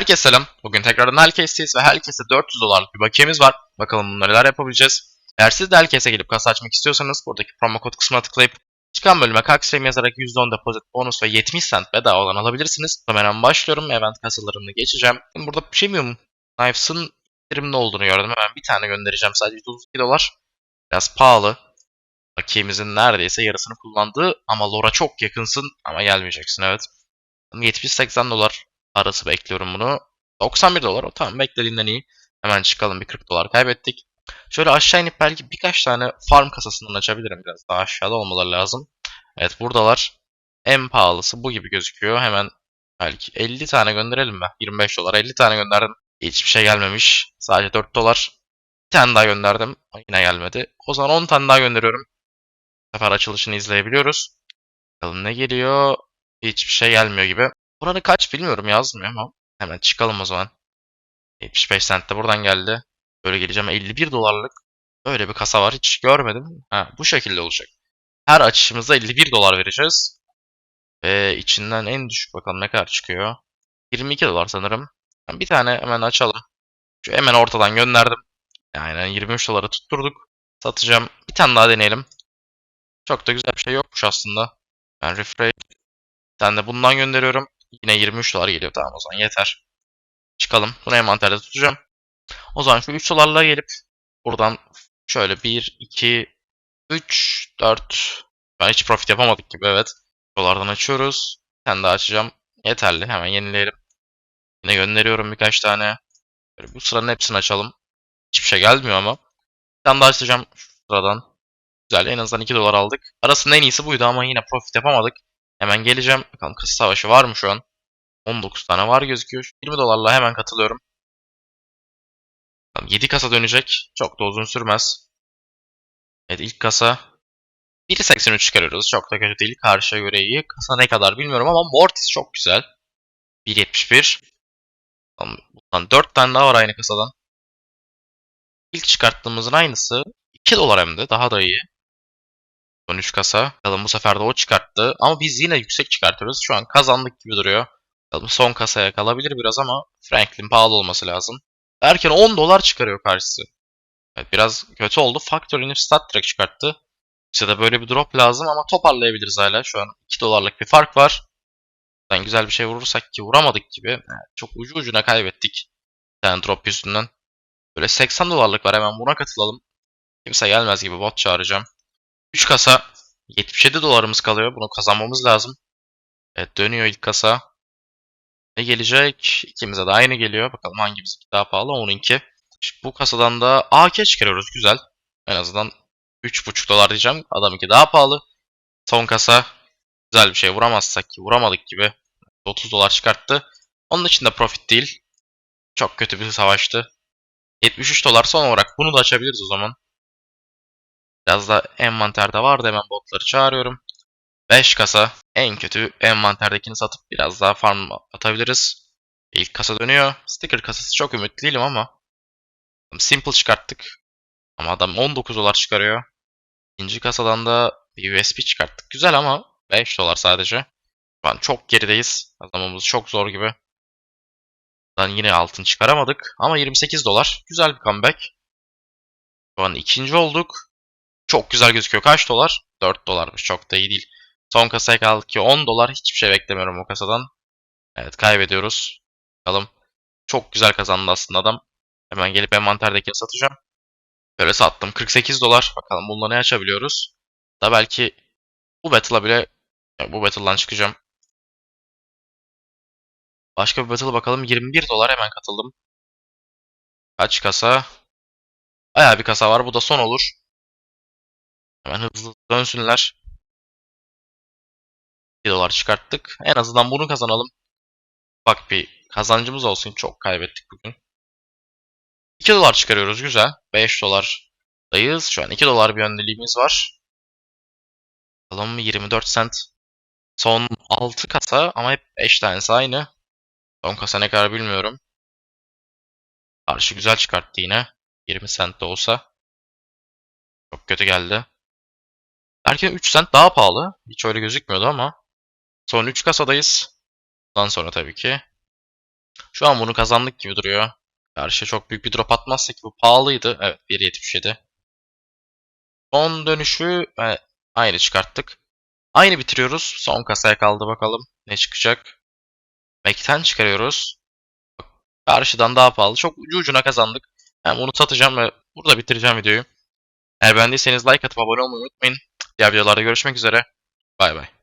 Herkese selam. Bugün tekrardan Hellcase'teyiz ve Hellcase'de 400 dolarlık bir bakiyemiz var. Bakalım bunları neler yapabileceğiz. Eğer siz de Hellcase'e gelip kasa açmak istiyorsanız buradaki promo kod kısmına tıklayıp çıkan bölüme Kalkstream yazarak %10 depozit bonus ve 70 cent bedava olan alabilirsiniz. Hemen başlıyorum. Event kasalarını geçeceğim. Şimdi burada Premium Knives'ın indirimli olduğunu gördüm. Hemen bir tane göndereceğim. Sadece 32 dolar. Biraz pahalı. Bakiyemizin neredeyse yarısını kullandığı ama Lora çok yakınsın ama gelmeyeceksin evet. 70-80 dolar arası bekliyorum bunu. 91 dolar o tamam beklediğinden iyi. Hemen çıkalım bir 40 dolar kaybettik. Şöyle aşağı inip belki birkaç tane farm kasasından açabilirim. Biraz daha aşağıda olmaları lazım. Evet buradalar. En pahalısı bu gibi gözüküyor. Hemen belki 50 tane gönderelim mi? 25 dolar 50 tane gönderdim. Hiçbir şey gelmemiş. Sadece 4 dolar. Bir tane daha gönderdim. Yine gelmedi. O zaman 10 tane daha gönderiyorum. Bu sefer açılışını izleyebiliyoruz. Bakalım ne geliyor. Hiçbir şey gelmiyor gibi. Buranın kaç bilmiyorum yazmıyor ama. Hemen çıkalım o zaman. 75 cent de buradan geldi. Böyle geleceğim 51 dolarlık. Böyle bir kasa var hiç görmedim. Ha, bu şekilde olacak. Her açışımızda 51 dolar vereceğiz. Ve içinden en düşük bakalım ne kadar çıkıyor. 22 dolar sanırım. Bir tane hemen açalım. Şu hemen ortadan gönderdim. Yani 23 dolara tutturduk. Satacağım. Bir tane daha deneyelim. Çok da güzel bir şey yokmuş aslında. Ben refresh. Bir tane de bundan gönderiyorum. Yine 23 dolar geliyor. Tamam o zaman yeter. Çıkalım. Bunu envanterde tutacağım. O zaman şu 3 dolarla gelip buradan şöyle 1, 2, 3, 4 ben hiç profit yapamadık gibi evet. Dolardan açıyoruz. Tane daha açacağım. Yeterli. Hemen yenileyelim. Yine gönderiyorum birkaç tane. Böyle bu sıranın hepsini açalım. Hiçbir şey gelmiyor ama. Bir tane daha açacağım şu sıradan. Güzel. En azından 2 dolar aldık. Arasında en iyisi buydu ama yine profit yapamadık. Hemen geleceğim. Bakalım kasa savaşı var mı şu an? 19 tane var gözüküyor. 20 dolarla hemen katılıyorum. Tamam, 7 kasa dönecek. Çok da uzun sürmez. Evet ilk kasa 1.83 çıkarıyoruz. Çok da kötü değil. Karşıya göre iyi. Kasa ne kadar bilmiyorum ama Mortis çok güzel. 1.71. Tamam, bundan 4 tane daha var aynı kasadan. İlk çıkarttığımızın aynısı. 2 dolar hem de. Daha da iyi. Son 3 kasa. Bakalım bu sefer de o çıkarttı. Ama biz yine yüksek çıkartıyoruz. Şu an kazandık gibi duruyor. Bakalım son kasaya kalabilir biraz ama Franklin pahalı olması lazım. Erken 10 dolar çıkarıyor karşısı. Evet biraz kötü oldu. Factor inip stat direkt çıkarttı. Bize de böyle bir drop lazım ama toparlayabiliriz hala. Şu an 2 dolarlık bir fark var. Ben güzel bir şey vurursak ki vuramadık gibi. Çok ucu ucuna kaybettik. Tane drop yüzünden. Böyle 80 dolarlık var hemen buna katılalım. Kimse gelmez gibi bot çağıracağım. 3 kasa 77 dolarımız kalıyor. Bunu kazanmamız lazım. Evet dönüyor ilk kasa. Ne gelecek? İkimize de aynı geliyor. Bakalım hangimiz daha pahalı? Onunki. Şimdi bu kasadan da AK çıkarıyoruz. Güzel. En azından 3,5 dolar diyeceğim. Adamınki daha pahalı. Son kasa güzel bir şey vuramazsak ki vuramadık gibi. 30 dolar çıkarttı. Onun için de profit değil. Çok kötü bir savaştı. 73 dolar son olarak bunu da açabiliriz o zaman. Biraz da envanterde vardı hemen botları çağırıyorum. 5 kasa en kötü envanterdekini satıp biraz daha farm atabiliriz. İlk kasa dönüyor. Sticker kasası çok ümitli değilim ama. Simple çıkarttık. Ama adam 19 dolar çıkarıyor. İkinci kasadan da bir USB çıkarttık. Güzel ama 5 dolar sadece. Şu an çok gerideyiz. Kazanmamız çok zor gibi. Buradan yine altın çıkaramadık. Ama 28 dolar. Güzel bir comeback. Şu an ikinci olduk. Çok güzel gözüküyor. Kaç dolar? 4 dolarmış. Çok da iyi değil. Son kasaya kaldık ki 10 dolar. Hiçbir şey beklemiyorum o kasadan. Evet kaybediyoruz. Bakalım. Çok güzel kazandı aslında adam. Hemen gelip envanterdekini satacağım. Böyle sattım. 48 dolar. Bakalım bununla ne açabiliyoruz. Da belki bu battle'a bile bu battle'dan çıkacağım. Başka bir battle bakalım. 21 dolar hemen katıldım. Kaç kasa? Bayağı bir kasa var. Bu da son olur. Hemen hızlı dönsünler. 1 dolar çıkarttık. En azından bunu kazanalım. Bak bir kazancımız olsun. Çok kaybettik bugün. 2 dolar çıkarıyoruz. Güzel. 5 dolardayız. Şu an 2 dolar bir öndeliğimiz var. Bakalım 24 cent. Son 6 kasa ama hep 5 tanesi aynı. Son kasa ne kadar bilmiyorum. Karşı güzel çıkarttı yine. 20 cent de olsa. Çok kötü geldi. Erken 3 cent daha pahalı. Hiç öyle gözükmüyordu ama. Son 3 kasadayız. Bundan sonra tabii ki. Şu an bunu kazandık gibi duruyor. Karşıya çok büyük bir drop atmazsak bu pahalıydı. Evet 1.77. Son dönüşü e, aynı çıkarttık. Aynı bitiriyoruz. Son kasaya kaldı bakalım. Ne çıkacak? Mac'ten çıkarıyoruz. Karşıdan daha pahalı. Çok ucu ucuna kazandık. Ben bunu satacağım ve burada bitireceğim videoyu. Eğer beğendiyseniz like atıp abone olmayı unutmayın. Diğer videolarda görüşmek üzere. Bay bay.